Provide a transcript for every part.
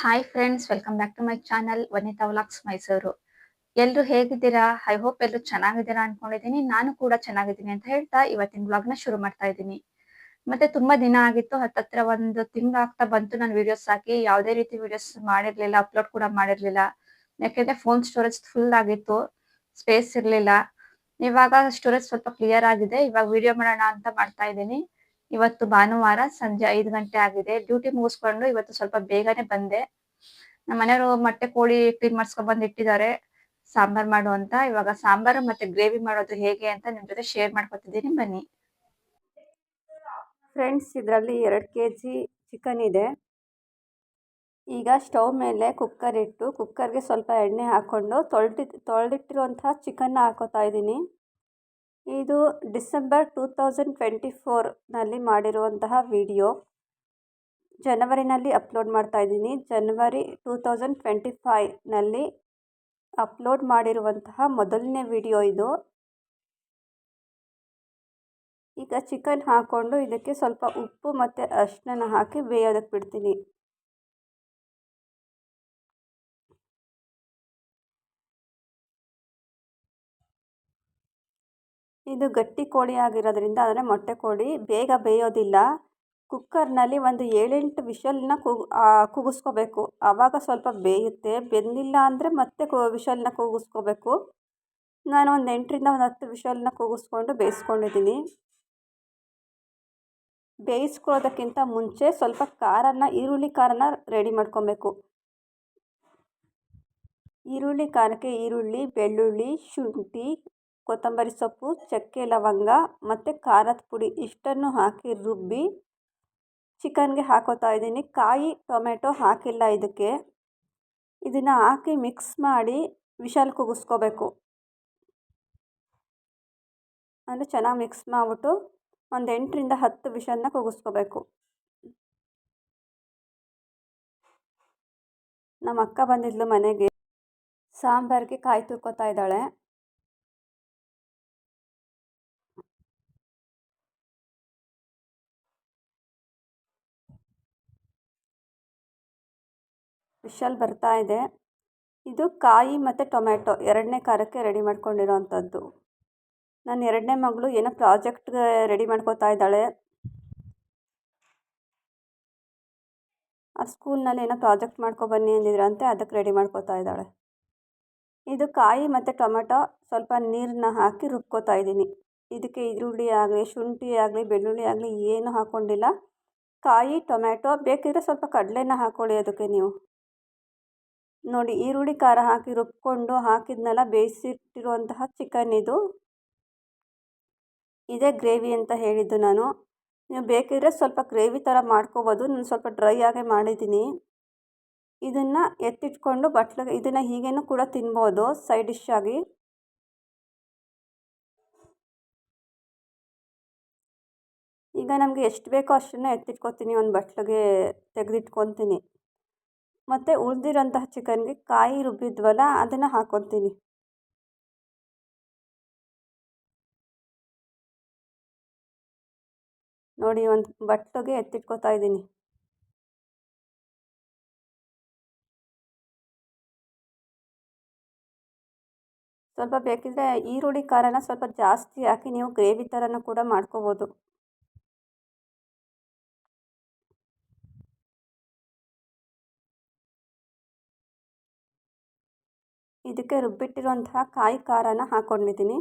Hi friends welcome back to my channel Vanitha vlogs Mysuru ಎಲ್ಲರೂ ಹೇಗಿದ್ದೀರಾ? I hope ಎಲ್ಲರೂ ಚೆನ್ನಾಗಿದ್ದೀರಾ ಅನ್ಕೊಂಡಿದ್ದೀನಿ. ನಾನು ಕೂಡ ಚೆನ್ನಾಗಿದ್ದೀನಿ ಅಂತ ಹೇಳ್ತಾ ಇವತ್ತಿನ ವ್ಲಾಗ್ನ ಶುರು ಮಾಡ್ತಾ ಇದ್ದೀನಿ. ಮತ್ತೆ ತುಂಬಾ ದಿನ ಆಗಿತ್ತು, ಹತ್ತತ್ರ ಒಂದು ತಿಂಗಳಾಗ್ತಾ ಬಂತು ನಾನು ವಿಡಿಯೋಸ್ ಹಾಕಿ. ಯಾವುದೇ ರೀತಿ ವಿಡಿಯೋಸ್ ಮಾಡಿರ್ಲಿಲ್ಲ ಅಪ್ಲೋಡ್ ಕೂಡ ಮಾಡಿರ್ಲಿಲ್ಲ. ಯಾಕೆಂದ್ರೆ ಫೋನ್ ಸ್ಟೋರೇಜ್ ಫುಲ್ ಆಗಿತ್ತು ಸ್ಪೇಸ್ ಇರಲಿಲ್ಲ. ಇವಾಗ ಸ್ಟೋರೇಜ್ ಸ್ವಲ್ಪ ಕ್ಲಿಯರ್ ಆಗಿದೆ. ಇವಾಗ ವಿಡಿಯೋ ಮಾಡೋಣ ಅಂತ ಮಾಡ್ತಾ ಇದ್ದೀನಿ. ಇವತ್ತು ಭಾನುವಾರ ಸಂಜೆ ಐದು ಗಂಟೆ ಆಗಿದೆ. ಡ್ಯೂಟಿ ಮುಗಿಸ್ಕೊಂಡು ಇವತ್ತು ಸ್ವಲ್ಪ ಬೇಗನೆ ಬಂದೆ. ನಮ್ಮ ಮನೆಯವರು ಮೊಟ್ಟೆ ಕೋಳಿ ಕ್ಲೀನ್ ಮಾಡಿಸ್ಕೊಂಡ್ ಬಂದು ಇಟ್ಟಿದ್ದಾರೆ. ಸಾಂಬಾರ್ ಮಾಡು ಅಂತ. ಇವಾಗ ಸಾಂಬಾರು ಮತ್ತೆ ಗ್ರೇವಿ ಮಾಡೋದು ಹೇಗೆ ಅಂತ ನಿಮ್ ಜೊತೆ ಶೇರ್ ಮಾಡ್ಕೊತಿದ್ದೀನಿ. ಬನ್ನಿ. ಫ್ರೆಂಡ್ಸ್, ಇದರಲ್ಲಿ ಎರಡು ಕೆ ಜಿ ಚಿಕನ್ ಇದೆ. ಈಗ ಸ್ಟವ್ ಮೇಲೆ ಕುಕ್ಕರ್ ಇಟ್ಟು ಕುಕ್ಕರ್ಗೆ ಸ್ವಲ್ಪ ಎಣ್ಣೆ ಹಾಕ್ಕೊಂಡು ತೊಳೆದಿ ತೊಳೆದಿಟ್ಟಿರುವಂತಹ ಚಿಕನ್ನ ಹಾಕೋತಾ ಇದ್ದೀನಿ. ಇದು ಡಿಸೆಂಬರ್ ಟೂ ತೌಸಂಡ್ ಟ್ವೆಂಟಿ ಫೋರ್ನಲ್ಲಿ ಮಾಡಿರುವಂತಹ ವಿಡಿಯೋ. ಜನವರಿನಲ್ಲಿ ಅಪ್ಲೋಡ್ ಮಾಡ್ತಾ ಇದ್ದೀನಿ. ಜನವರಿ ಟೂ ತೌಸಂಡ್ ಟ್ವೆಂಟಿ ಫೈವ್ನಲ್ಲಿ ಅಪ್ಲೋಡ್ ಮಾಡಿರುವಂತಹ ಮೊದಲನೇ ವಿಡಿಯೋ ಇದು. ಈಗ ಚಿಕನ್ ಹಾಕ್ಕೊಂಡು ಇದಕ್ಕೆ ಸ್ವಲ್ಪ ಉಪ್ಪು ಮತ್ತು ಅರಿಶಿನ ಹಾಕಿ ಬೇಯೋದಕ್ಕೆ ಬಿಡ್ತೀನಿ. ಇದು ಗಟ್ಟಿ ಕೋಳಿ ಆಗಿರೋದ್ರಿಂದ ಅಂದರೆ ಮೊಟ್ಟೆ ಕೋಳಿ. ಬೇಗ ಬೇಯೋದಿಲ್ಲ. ಕುಕ್ಕರ್ನಲ್ಲಿ ಒಂದು ಏಳೆಂಟು ವಿಷಲ್ನ ಕೂಗು ಕೂಗಿಸ್ಕೋಬೇಕು. ಆವಾಗ ಸ್ವಲ್ಪ ಬೇಯುತ್ತೆ. ಬೆಂದಿಲ್ಲ ಅಂದರೆ ಮತ್ತೆ ಕು, ವಿಷಲ್ನ ಕೂಗಿಸ್ಕೋಬೇಕು. ನಾನು ಒಂದು ಎಂಟರಿಂದ ಒಂದು ಹತ್ತು ವಿಷಲ್ನ ಕೂಗಿಸ್ಕೊಂಡು ಬೇಯಿಸ್ಕೊಂಡಿದ್ದೀನಿ. ಬೇಯಿಸ್ಕೊಳ್ಳೋದಕ್ಕಿಂತ ಮುಂಚೆ ಸ್ವಲ್ಪ ಖಾರನ, ಈರುಳ್ಳಿ ಖಾರನ ರೆಡಿ ಮಾಡ್ಕೊಬೇಕು. ಈರುಳ್ಳಿ ಖಾರಕ್ಕೆ ಈರುಳ್ಳಿ, ಬೆಳ್ಳುಳ್ಳಿ, ಶುಂಠಿ ಕೊತ್ತಂಬರಿ ಸೊಪ್ಪು, ಚಕ್ಕೆ ಲವಂಗ ಮತ್ತು ಖಾರದ ಪುಡಿ ಇಷ್ಟನ್ನು ಹಾಕಿ ರುಬ್ಬಿ ಚಿಕನ್ಗೆ ಹಾಕೋತಾ ಇದ್ದೀನಿ. ಕಾಯಿ, ಟೊಮೆಟೊ ಹಾಕಿಲ್ಲ ಇದಕ್ಕೆ. ಇದನ್ನು ಹಾಕಿ ಮಿಕ್ಸ್ ಮಾಡಿ ವಿಶಾಲ್ ಕುಗಿಸ್ಕೋಬೇಕು ಅಂದರೆ ಚೆನ್ನಾಗಿ ಮಿಕ್ಸ್ ಮಾಡಿಬಿಟ್ಟು ಒಂದು ಎಂಟರಿಂದ ಹತ್ತು ವಿಷನ್ನ ಕೂಗಿಸ್ಕೋಬೇಕು ನಮ್ಮ ಅಕ್ಕ ಬಂದಿದ್ಲು ಮನೆಗೆ. ಸಾಂಬಾರಿಗೆ ಕಾಯಿ ತುರ್ಕೋತಾ ಇದ್ದಾಳೆ. ವಿಷಲ್ ಬರ್ತಾ ಇದೆ. ಇದು ಕಾಯಿ ಮತ್ತು ಟೊಮ್ಯಾಟೊ ಎರಡನೇ ಖಾರಕ್ಕೆ ರೆಡಿ ಮಾಡ್ಕೊಂಡಿರೋ ಅಂಥದ್ದು ನನ್ನ ಎರಡನೇ ಮಗಳು ಏನೋ ಪ್ರಾಜೆಕ್ಟ್ಗೆ ರೆಡಿ ಮಾಡ್ಕೋತಾ ಇದ್ದಾಳೆ. ಆ ಸ್ಕೂಲ್ನಲ್ಲಿ ಏನೋ ಪ್ರಾಜೆಕ್ಟ್ ಮಾಡ್ಕೊಬನ್ನಿ ಅಂದಿದ್ರಂತೆ, ಅದಕ್ಕೆ ರೆಡಿ ಮಾಡ್ಕೋತಾ ಇದ್ದಾಳೆ. ಇದು ಕಾಯಿ ಮತ್ತು ಟೊಮೆಟೊ ಸ್ವಲ್ಪ ನೀರನ್ನ ಹಾಕಿ ರುಬ್ಕೋತಾ ಇದ್ದೀನಿ. ಇದಕ್ಕೆ ಈರುಳ್ಳಿ ಆಗಲಿ, ಶುಂಠಿ ಆಗಲಿ, ಬೆಳ್ಳುಳ್ಳಿ ಆಗಲಿ ಏನು ಹಾಕ್ಕೊಂಡಿಲ್ಲ ಕಾಯಿ ಟೊಮೆಟೊ ಬೇಕಿದ್ರೆ ಸ್ವಲ್ಪ ಕಡಲೆನ ಹಾಕ್ಕೊಳ್ಳಿ ಅದಕ್ಕೆ ನೀವು. ನೋಡಿ, ಈರುಳ್ಳಿ ಖಾರ ಹಾಕಿ ರುಬ್ಕೊಂಡು ಹಾಕಿದ್ನೆಲ್ಲ, ಬೇಯಿಸಿಟ್ಟಿರುವಂತಹ ಚಿಕನ್ ಇದು. ಇದೇ ಗ್ರೇವಿ ಅಂತ ಹೇಳಿದ್ದು ನಾನು. ನೀವು ಬೇಕಿದ್ರೆ ಸ್ವಲ್ಪ ಗ್ರೇವಿ ಥರ ಮಾಡ್ಕೋಬೋದು. ನಾನು ಸ್ವಲ್ಪ ಡ್ರೈ ಆಗೇ ಮಾಡಿದ್ದೀನಿ. ಇದನ್ನು ಎತ್ತಿಟ್ಕೊಂಡು ಬಟ್ಲಿಗೆ ಇದನ್ನು ಹೀಗೇನೂ ಕೂಡ ತಿನ್ಬೋದು, ಸೈಡ್ ಡಿಶ್ ಆಗಿ. ಈಗ ನಮಗೆ ಎಷ್ಟು ಬೇಕೋ ಅಷ್ಟನ್ನು ಎತ್ತಿಟ್ಕೊತೀನಿ, ಒಂದು ಬಟ್ಲಿಗೆ ತೆಗೆದಿಟ್ಕೊತೀನಿ. ಮತ್ತು ಉಳಿದಿರೋಂತಹ ಚಿಕನ್ಗೆ ಕಾಯಿ ರುಬ್ಬಿದ್ವಲ್ಲ, ಅದನ್ನು ಹಾಕ್ಕೊತೀನಿ ನೋಡಿ, ಒಂದು ಬಟ್ಲಿಗೆ ಎತ್ತಿಟ್ಕೋತಾ ಇದ್ದೀನಿ. ಸ್ವಲ್ಪ ಬೇಕಿದ್ದರೆ ಈರುಳ್ಳಿ ಖಾರನ ಸ್ವಲ್ಪ ಜಾಸ್ತಿ ಹಾಕಿ, ನೀವು ಗ್ರೇವಿ ಥರನೂ ಕೂಡ ಮಾಡ್ಕೋಬೋದು. ಇದಕ್ಕೆ ರುಬ್ಬಿಟ್ಟಿರುವಂತಹ ಕಾಯಿ ಖಾರನ ಹಾಕ್ಕೊಂಡಿದ್ದೀನಿ.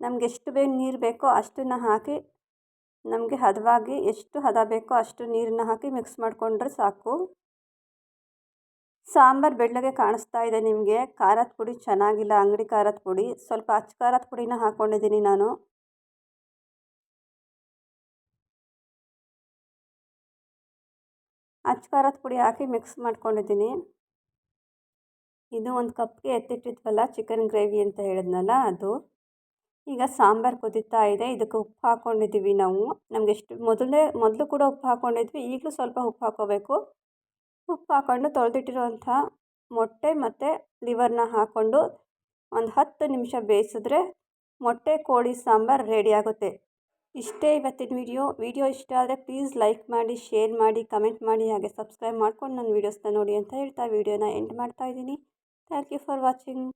ನಮ್ಗೆ ಎಷ್ಟು ಬೇಗ ನೀರು ಬೇಕೋ ಅಷ್ಟನ್ನು ಹಾಕಿ, ನಮಗೆ ಹದವಾಗಿ ಎಷ್ಟು ಹದ ಬೇಕೋ ಅಷ್ಟು ನೀರನ್ನ ಹಾಕಿ ಮಿಕ್ಸ್ ಮಾಡಿಕೊಂಡ್ರೆ ಸಾಕು. ಸಾಂಬಾರು ಬೆಳ್ಳಗೆ ಕಾಣಿಸ್ತಾ ಇದೆ ನಿಮಗೆ. ಖಾರದ ಪುಡಿ ಚೆನ್ನಾಗಿಲ್ಲ, ಅಂಗಡಿ ಖಾರದ ಪುಡಿ. ಸ್ವಲ್ಪ ಅಚ್ಚ ಖಾರದ ಪುಡಿನ ಹಾಕ್ಕೊಂಡಿದ್ದೀನಿ ನಾನು. ಅಚ್ಚ ಖಾರದ ಪುಡಿ ಹಾಕಿ ಮಿಕ್ಸ್ ಮಾಡ್ಕೊಂಡಿದ್ದೀನಿ. ಇದು ಒಂದು ಕಪ್ಗೆ ಎತ್ತಿಟ್ಟಿದ್ವಲ್ಲ ಚಿಕನ್ ಗ್ರೇವಿ ಅಂತ ಹೇಳಿದ್ನಲ್ಲ ಅದು. ಈಗ ಸಾಂಬಾರು ಕುದೀತಾ ಇದೆ. ಇದಕ್ಕೆ ಉಪ್ಪು ಹಾಕ್ಕೊಂಡಿದ್ದೀವಿ ನಾವು. ನಮಗೆ ಎಷ್ಟು ಮೊದಲೇ, ಮೊದಲು ಕೂಡ ಉಪ್ಪು ಹಾಕ್ಕೊಂಡಿದ್ವಿ ಈಗಲೂ ಸ್ವಲ್ಪ ಉಪ್ಪು ಹಾಕ್ಕೋಬೇಕು ಉಪ್ಪು ಹಾಕ್ಕೊಂಡು ತೊಳೆದಿಟ್ಟಿರುವಂಥ ಮೊಟ್ಟೆ ಮತ್ತು ಲಿವರ್ನ ಹಾಕ್ಕೊಂಡು ಒಂದು ಹತ್ತು ನಿಮಿಷ ಬೇಯಿಸಿದ್ರೆ ಮೊಟ್ಟೆ, ಕೋಳಿ, ಸಾಂಬಾರು ರೆಡಿ ಆಗುತ್ತೆ. ಇಷ್ಟೇ ಇವತ್ತಿನ ವಿಡಿಯೋ. ವಿಡಿಯೋ ಇಷ್ಟ ಆದರೆ ಪ್ಲೀಸ್ ಲೈಕ್ ಮಾಡಿ, ಶೇರ್ ಮಾಡಿ, ಕಮೆಂಟ್ ಮಾಡಿ, ಹಾಗೆ ಸಬ್ಸ್ಕ್ರೈಬ್ ಮಾಡ್ಕೊಂಡು ನನ್ನ ವೀಡಿಯೋಸ್ನ ನೋಡಿ ಅಂತ ಹೇಳ್ತಾ ವಿಡಿಯೋನ ಎಂಡ್ ಮಾಡ್ತಾ ಇದ್ದೀನಿ. Thank you for watching.